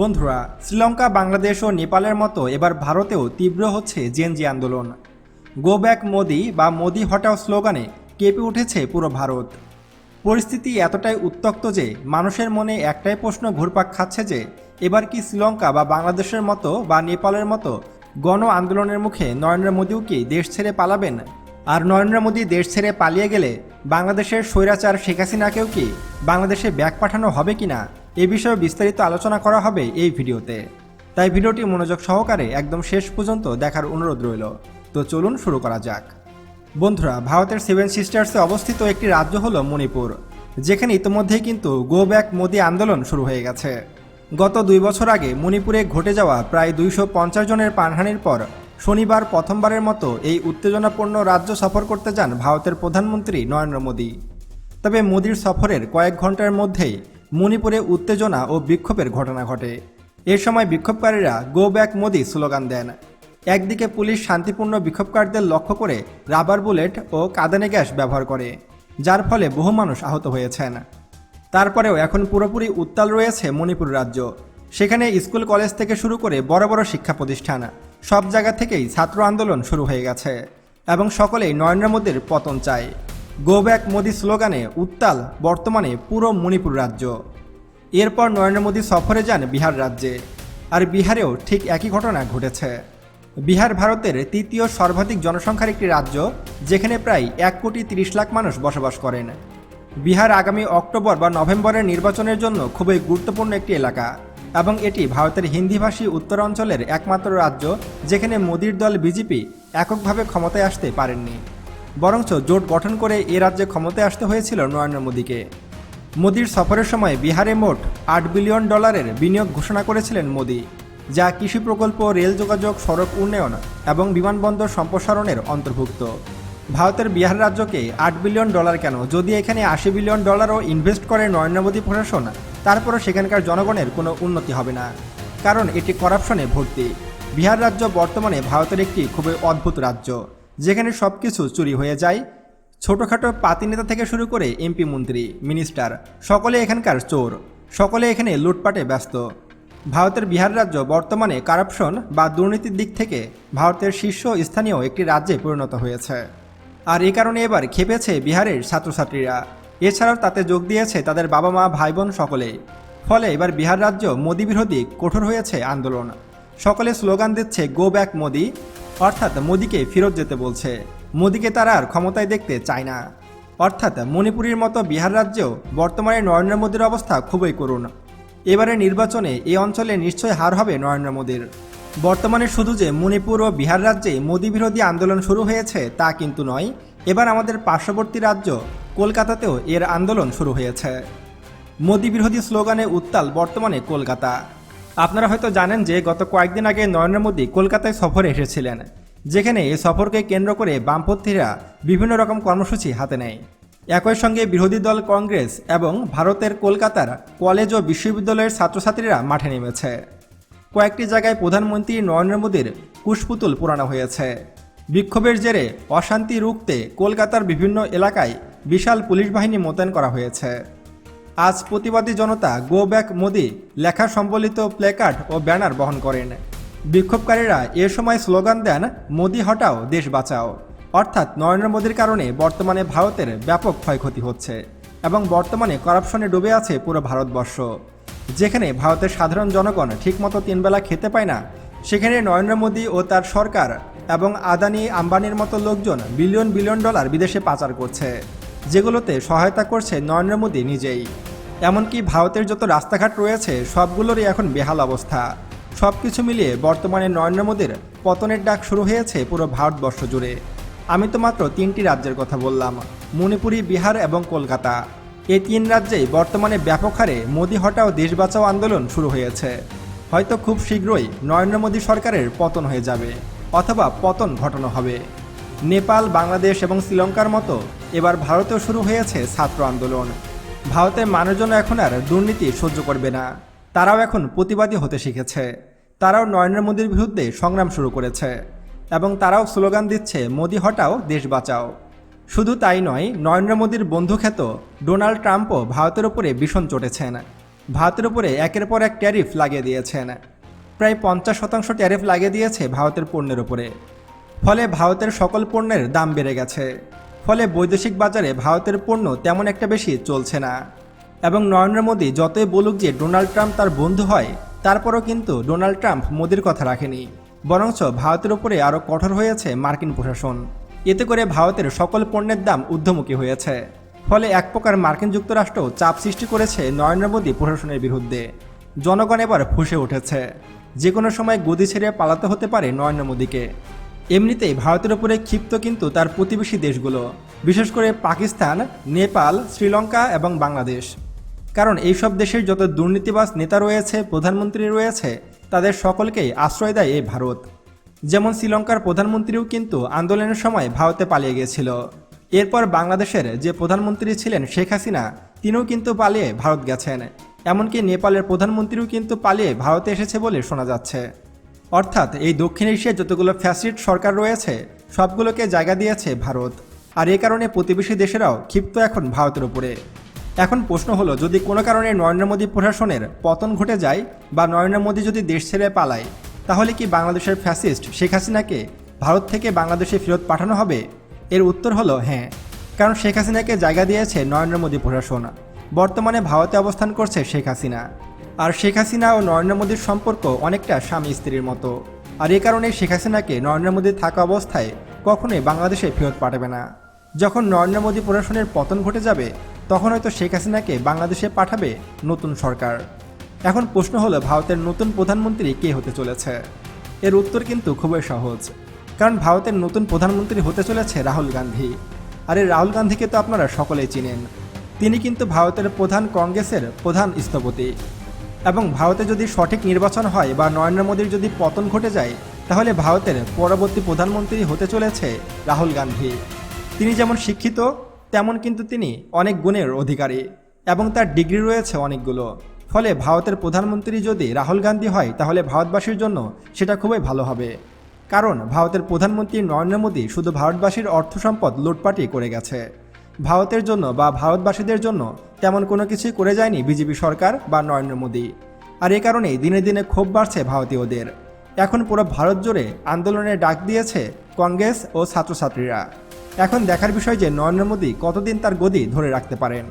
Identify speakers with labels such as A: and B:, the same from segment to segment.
A: বন্ধুরা, শ্রীলঙ্কা, বাংলাদেশ ও নেপালের মতো এবার ভারতেও তীব্র হচ্ছে জেনজি আন্দোলন। গো ব্যাক মোদি বা মোদি হটাও স্লোগানে কেঁপে উঠেছে পুরো ভারত। পরিস্থিতি এতটাই উত্তক্ত যে মানুষের মনে একটাই প্রশ্ন ঘুরপাক খাচ্ছে যে, এবার কি শ্রীলঙ্কা বা বাংলাদেশের মতো বা নেপালের মতো গণ আন্দোলনের মুখে নরেন্দ্র মোদীও কি দেশ ছেড়ে পালাবেন? আর নরেন্দ্র মোদী দেশ ছেড়ে পালিয়ে গেলে বাংলাদেশের স্বৈরাচার শেখ হাসিনাকেও কি বাংলাদেশে ব্যাক পাঠানো হবে কিনা? এ বিষয়ে বিস্তারিত আলোচনা করা হবে এই ভিডিওতে। তাই ভিডিওটি মনোযোগ সহকারে একদম শেষ পর্যন্ত দেখার অনুরোধ রইল। তো চলুন শুরু করা যাক। বন্ধুরা, ভারতের সেভেন সিস্টার্সে অবস্থিত একটি রাজ্য হল মণিপুর, যেখানে ইতিমধ্যেই কিন্তু গো ব্যাক মোদি আন্দোলন শুরু হয়ে গেছে। গত দুই বছর আগে মণিপুরে ঘটে যাওয়া প্রায় দুইশো পঞ্চাশ জনের প্রাণহানির পর শনিবার প্রথমবারের মতো এই উত্তেজনাপূর্ণ রাজ্য সফর করতে যান ভারতের প্রধানমন্ত্রী নরেন্দ্র মোদী। তবে মোদির সফরের কয়েক ঘণ্টার মধ্যেই মণিপুরে উত্তেজনা ও বিক্ষোভের ঘটনা ঘটে। এ সময় বিক্ষোভকারীরা গো ব্যাক মোদি স্লোগান দেন। একদিকে পুলিশ শান্তিপূর্ণ বিক্ষোভকারীদের লক্ষ্য করে রাবার বুলেট ও কাঁদানে গ্যাস ব্যবহার করে, যার ফলে বহু মানুষ আহত হয়েছেন। তারপরেও এখন পুরোপুরি উত্তাল রয়েছে মণিপুর রাজ্য। সেখানে স্কুল কলেজ থেকে শুরু করে বড় বড় শিক্ষা প্রতিষ্ঠান, সব জায়গা থেকেই ছাত্র আন্দোলন শুরু হয়ে গেছে এবং সকলেই নরেন্দ্র মোদীর পতন চায়। গো ব্যাক মোদি স্লোগানে উত্তাল বর্তমানে পুরো মণিপুর রাজ্য। এরপর নরেন্দ্র মোদী সফরে যান বিহার রাজ্যে। আর বিহারেও ঠিক একই ঘটনা ঘটেছে। বিহার ভারতের তৃতীয় সর্বাধিক জনসংখ্যার একটি রাজ্য, যেখানে প্রায় এক কোটি তিরিশ লাখ মানুষ বসবাস করেন। বিহার আগামী অক্টোবর বা নভেম্বরের নির্বাচনের জন্য খুবই গুরুত্বপূর্ণ একটি এলাকা এবং এটি ভারতের হিন্দিভাষী উত্তরাঞ্চলের একমাত্র রাজ্য, যেখানে মোদির দল বিজেপি এককভাবে ক্ষমতায় আসতে পারেননি। বরঞ্চ জোট গঠন করে এ রাজ্যে ক্ষমতায় আসতে হয়েছিল নরেন্দ্র মোদীকে। মোদির সফরের সময় বিহারে মোট আট বিলিয়ন ডলারের বিনিয়োগ ঘোষণা করেছিলেন মোদি, যা কৃষি প্রকল্প, রেল যোগাযোগ, সড়ক উন্নয়ন এবং বিমানবন্দর সম্প্রসারণের অন্তর্ভুক্ত। ভারতের বিহার রাজ্যকে আট বিলিয়ন ডলার কেন? যদি এখানে আশি বিলিয়ন ডলারও ইনভেস্ট করে নরেন্দ্র মোদী প্রশাসন, তারপরও সেখানকার জনগণের কোনো উন্নতি হবে না, কারণ এটি করাপশনে ভর্তি। বিহার রাজ্য বর্তমানে ভারতের একটি খুবই অদ্ভুত রাজ্য। যেখানে সব কিছু চুরি হয়ে যায়। ছোটোখাটো পাতি নেতা থেকে শুরু করে এমপি, মন্ত্রী, মিনিস্টার, সকলে এখানকার চোর, সকলে এখানে লুটপাটে ব্যস্ত। ভারতের বিহার রাজ্য বর্তমানে কারাপশন বা দুর্নীতির দিক থেকে ভারতের শীর্ষ স্থানীয় একটি রাজ্যে পরিণত হয়েছে। আর এই কারণে এবার খেপেছে বিহারের ছাত্রছাত্রীরা। এছাড়াও তাতে যোগ দিয়েছে তাদের বাবা মা ভাই বোন সকলে। ফলে এবার বিহার রাজ্য মোদী বিরোধী কঠোর হয়েছে আন্দোলন। সকলে স্লোগান দিচ্ছে গো ব্যাক মোদি। অর্থাৎ মোদিকে ফেরত যেতে বলছে। মোদিকে তারা আর ক্ষমতায় দেখতে চায় না। অর্থাৎ মণিপুরের মতো বিহার রাজ্যেও বর্তমানে নরেন্দ্র মোদীর অবস্থা খুবই করুণ। এবারে নির্বাচনে এই অঞ্চলে নিশ্চয় হার হবে নরেন্দ্র মোদীর। বর্তমানে শুধু যে মণিপুর ও বিহার রাজ্যে মোদী বিরোধী আন্দোলন শুরু হয়েছে তা কিন্তু নয়, এবার আমাদের পার্শ্ববর্তী রাজ্য কলকাতাতেও এর আন্দোলন শুরু হয়েছে। মোদী বিরোধী স্লোগানে উত্তাল বর্তমানে কলকাতা। আপনারা হয়তো জানেন যে গত কয়েকদিন আগে নরেন্দ্র মোদী কলকাতায় সফরে এসেছিলেন, যেখানে এই সফরকে কেন্দ্র করে বামপন্থীরা বিভিন্ন রকম কর্মসূচি হাতে নেয়। একই সঙ্গে বিরোধী দল কংগ্রেস এবং ভারতের কলকাতার কলেজ ও বিশ্ববিদ্যালয়ের ছাত্রছাত্রীরা মাঠে নেমেছে। কয়েকটি জায়গায় প্রধানমন্ত্রী নরেন্দ্র মোদীর কুশপুতুল পোড়ানো হয়েছে। বিক্ষোভের জেরে অশান্তি রুখতে কলকাতার বিভিন্ন এলাকায় বিশাল পুলিশ বাহিনী মোতায়েন করা হয়েছে। আজ প্রতিবাদী জনতা গো ব্যাক মোদি লেখা সম্বলিত প্লেকার্ড ও ব্যানার বহন করেন। বিক্ষোভকারীরা এ সময় স্লোগান দেন, মোদি হটাও, দেশ বাঁচাও। অর্থাৎ নরেন্দ্র মোদীর কারণে বর্তমানে ভারতের ব্যাপক ক্ষয়ক্ষতি হচ্ছে এবং বর্তমানে করাপশনে ডুবে আছে পুরো ভারতবর্ষ। যেখানে ভারতের সাধারণ জনগণ ঠিকমতো তিনবেলা খেতে পায় না, সেখানে নরেন্দ্র মোদী ও তার সরকার এবং আদানি আম্বানির মতো লোকজন বিলিয়ন বিলিয়ন ডলার বিদেশে পাচার করছে। যেগুলোতে সহায়তা করছে নরেন্দ্র মোদী নিজেই। এমনকি ভারতের যত রাস্তাঘাট রয়েছে, সবগুলোরই এখন বেহাল অবস্থা। সব কিছু মিলিয়ে বর্তমানে নরেন্দ্র মোদীর পতনের ডাক শুরু হয়েছে পুরো ভারতবর্ষ জুড়ে। আমি তো মাত্র তিনটি রাজ্যের কথা বললাম, মণিপুরি, বিহার এবং কলকাতা। এই তিন রাজ্যেই বর্তমানে ব্যাপক হারে মোদী হটাও দেশ বাঁচাও আন্দোলন শুরু হয়েছে। হয়তো খুব শীঘ্রই নরেন্দ্র মোদী সরকারের পতন হয়ে যাবে, অথবা পতন ঘটানো হবে। নেপাল, বাংলাদেশ এবং শ্রীলঙ্কার মতো এবার ভারতেও শুরু হয়েছে ছাত্র আন্দোলন। ভারতের মানুষজন এখন আর দুর্নীতি সহ্য করবে না। তারাও এখন প্রতিবাদী হতে শিখেছে। তারাও নরেন্দ্র মোদীর বিরুদ্ধে সংগ্রাম শুরু করেছে এবং তারাও স্লোগান দিচ্ছে, মোদি হটাও, দেশ বাঁচাও। শুধু তাই নয়, নরেন্দ্র মোদীর বন্ধুখ্যাত ডোনাল্ড ট্রাম্পও ভারতের উপরে ভীষণ চটেছেন। ভারতের উপরে একের পর এক ট্যারিফ লাগিয়ে দিয়েছেন। প্রায় পঞ্চাশ শতাংশ ট্যারিফ লাগিয়ে দিয়েছে ভারতের পণ্যের উপরে। ফলে ভারতের সকল পণ্যের দাম বেড়ে গেছে। ফলে বৈদেশিক বাজারে ভারতের পণ্য তেমন একটা বেশি চলছে না। এবং নরেন্দ্র মোদী যতই বলুক যে ডোনাল্ড ট্রাম্প তার বন্ধু হয়, তারপরও কিন্তু ডোনাল্ড ট্রাম্প মোদির কথা রাখেনি। বরঞ্চ ভারতের উপরে আরও কঠোর হয়েছে মার্কিন প্রশাসন। এতে করে ভারতের সকল পণ্যের দাম ঊর্ধ্বমুখী হয়েছে। ফলে এক প্রকার মার্কিন যুক্তরাষ্ট্র চাপ সৃষ্টি করেছে নরেন্দ্র মোদী প্রশাসনের বিরুদ্ধে। জনগণ এবার ফুসে উঠেছে। যে কোনো সময় গদি ছেড়ে পালাতে হতে পারে নরেন্দ্র মোদীকে। এমনিতেই ভারতের উপরে ক্ষিপ্ত কিন্তু তার প্রতিবেশী দেশগুলো, বিশেষ করে পাকিস্তান, নেপাল, শ্রীলঙ্কা এবং বাংলাদেশ। কারণ এইসব দেশের যত দুর্নীতিবাজ নেতা রয়েছে, প্রধানমন্ত্রী রয়েছে, তাদের সকলকেই আশ্রয় দেয় এই ভারত। যেমন শ্রীলঙ্কার প্রধানমন্ত্রীও কিন্তু আন্দোলনের সময় ভারতে পালিয়ে গিয়েছিল। এরপর বাংলাদেশের যে প্রধানমন্ত্রী ছিলেন শেখ হাসিনা, তিনিও কিন্তু পালিয়ে ভারত গেছেন। এমনকি নেপালের প্রধানমন্ত্রীও কিন্তু পালিয়ে ভারতে এসেছে বলে শোনা যাচ্ছে। অর্থাৎ এই দক্ষিণ এশিয়ার যতগুলো ফ্যাসিস্ট সরকার রয়েছে, সবগুলোকে জায়গা দিয়েছে ভারত। আর এ কারণে প্রতিবেশী দেশেরাও ক্ষিপ্ত এখন ভারতের উপরে। এখন প্রশ্ন হলো, যদি কোনো কারণে নরেন্দ্র মোদী প্রশাসনের পতন ঘটে যায় বা নরেন্দ্র মোদী যদি দেশ ছেড়ে পালায়, তাহলে কি বাংলাদেশের ফ্যাসিস্ট শেখ হাসিনাকে ভারত থেকে বাংলাদেশে ফেরত পাঠানো হবে? এর উত্তর হলো হ্যাঁ। কারণ শেখ হাসিনাকে জায়গা দিয়েছে নরেন্দ্র মোদী প্রশাসন। বর্তমানে ভারতে অবস্থান করছে শেখ হাসিনা। আর শেখ হাসিনা ও নরেন্দ্র মোদীর সম্পর্ক অনেকটা স্বামী স্ত্রীর মতো। আর এ কারণে শেখ হাসিনাকে নরেন্দ্র মোদী থাকা অবস্থায় কখনোই বাংলাদেশে ফেরত পাঠাবে না। যখন নরেন্দ্র মোদী প্রশাসনের পতন ঘটে যাবে, তখন হয়তো শেখ হাসিনাকে বাংলাদেশে পাঠাবে নতুন সরকার। এখন প্রশ্ন হলো, ভারতের নতুন প্রধানমন্ত্রী কে হতে চলেছে? এর উত্তর কিন্তু খুবই সহজ। কারণ ভারতের নতুন প্রধানমন্ত্রী হতে চলেছে রাহুল গান্ধী। আর এই রাহুল গান্ধীকে তো আপনারা সকলেই চিনেন। তিনি কিন্তু ভারতের প্রধান কংগ্রেসের প্রধান স্থপতি। এবং ভারতে যদি সঠিক নির্বাচন হয় বা নরেন্দ্র মোদীর যদি পতন ঘটে যায়, তাহলে ভারতের পরবর্তী প্রধানমন্ত্রী হতে চলেছে রাহুল গান্ধী। তিনি যেমন শিক্ষিত, তেমন কিন্তু তিনি অনেক গুণের অধিকারী এবং তার ডিগ্রি রয়েছে অনেকগুলো। ফলে ভারতের প্রধানমন্ত্রী যদি রাহুল গান্ধী হয়, তাহলে ভারতবাসীর জন্য সেটা খুবই ভালো হবে। কারণ ভারতের প্রধানমন্ত্রী নরেন্দ্র মোদী শুধু ভারতবাসীর অর্থ সম্পদ লুটপাটই করে গেছে। ভারতের জন্য বা ভারতবাসীদের জন্য তেমন কোনো কিছুই করে যায়নি বিজেপি সরকার বা নরেন্দ্র মোদী। আর এ কারণেই দিনে দিনে ক্ষোভ বাড়ছে ভারতীয়দের। এখন পুরো ভারত জুড়ে আন্দোলনের ডাক দিয়েছে কংগ্রেস ও ছাত্রছাত্রীরা। এখন দেখার বিষয় যে নরেন্দ্র মোদী কতদিন তার গদি ধরে রাখতে পারেন?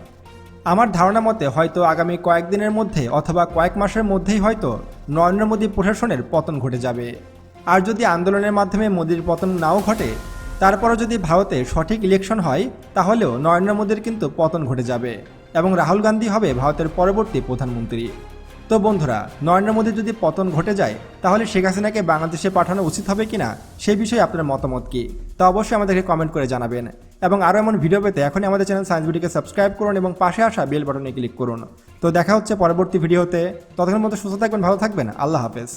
A: আমার ধারণা মতে হয়তো আগামী কয়েকদিনের মধ্যে অথবা কয়েক মাসের মধ্যেই হয়তো নরেন্দ্র মোদী প্রশাসনের পতন ঘটে যাবে। আর যদি আন্দোলনের মাধ্যমে মোদীর পতন নাও ঘটে তারপরও যদি ভারতে সঠিক ইলেকশন হয়, তাহলেও নরেন্দ্র মোদীর কিন্তু পতন ঘটে যাবে এবং রাহুল গান্ধী হবে ভারতের পরবর্তী প্রধানমন্ত্রী। তো বন্ধুরা, নরেন্দ্র মোদীর যদি পতন ঘটে যায়, তাহলে শেখ হাসিনাকে বাংলাদেশে পাঠানো উচিত হবে কিনা, সেই বিষয়ে আপনার মতামত কি? তা অবশ্যই আমাদেরকে কমেন্ট করে জানাবেন। এবং আরও এমন ভিডিও পেতে এখনই আমাদের চ্যানেল সায়েন্স ভিডিওকে সাবস্ক্রাইব করুন এবং পাশে আসা বেল বাটনে ক্লিক করুন। তো দেখা হচ্ছে পরবর্তী ভিডিওতে ততক্ষণ মতো সুস্থ থাকবেন, ভালো থাকবেন। আল্লাহ হাফেজ।